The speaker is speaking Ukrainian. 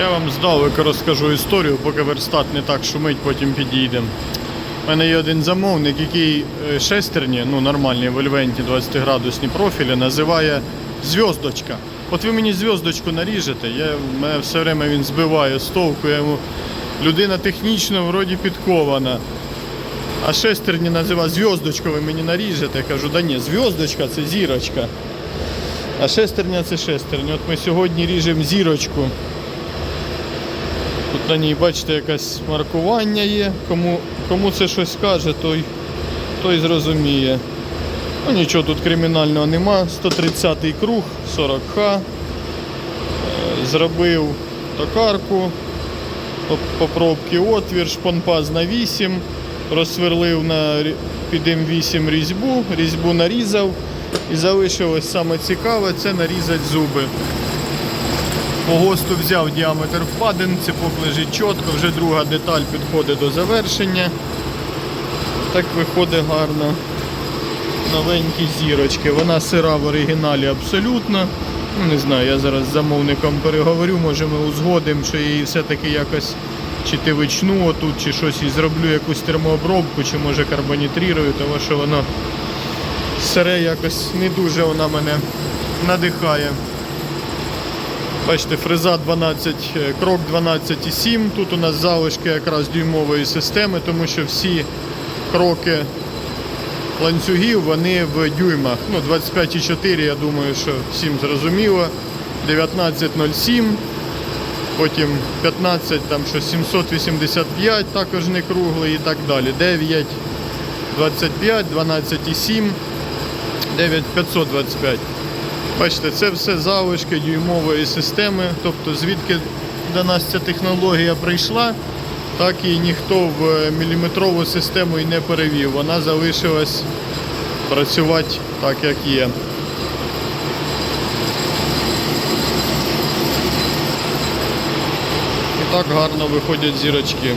Я вам здалеку розкажу історію, поки верстат не так шумить, потім підійдемо. У мене є один замовник, який е, шестерні, ну нормальні вольвенті 20-градусні профілі, називає зв'яздочка. От ви мені зв'яздочку наріжете, я, мене все время він збиває з толку, я йому людина технічно вроді підкована. А шестерні називає зв'яздочку, ви мені наріжете. Я кажу, да ні, зв'яздочка це зірочка. А шестерня це шестерня. От ми сьогодні ріжемо зірочку. Тут на ній, бачите, якесь маркування є. Кому, кому це щось каже, той, той зрозуміє. Ну нічого тут кримінального нема. 130-й круг, 40Х. Е, Зробив токарку. По, пробці отвір, шпонпаз на 8. Розсверлив на під М8 різьбу, різьбу нарізав. І залишилось саме цікаве це нарізати зуби. По ГОСТу взяв діаметр впадин, цепок лежить чітко, вже друга деталь підходить до завершення. Так виходить гарно. Новенькі зірочки. Вона сира в оригіналі абсолютно. Ну, не знаю, я зараз з замовником переговорю, може ми узгодимо, що її все-таки якось чи тивичну отут, чи щось і зроблю якусь термообробку, чи може карбонітрірую, тому що воно сире якось не дуже вона мене надихає. Бачите, фреза 12, е, крок 12,7. Тут у нас залишки якраз дюймової системи, тому що всі кроки ланцюгів вони в дюймах. Ну, 25,4, я думаю, що всім зрозуміло. 19,07, потім 15, там що 785, також не круглий і так далі. 9, 25, 12,7, 9,525. Бачите, це все залишки дюймової системи. Тобто звідки до нас ця технологія прийшла, так і ніхто в е, міліметрову систему і не перевів. Вона залишилась працювати так, як є. І так гарно виходять зірочки.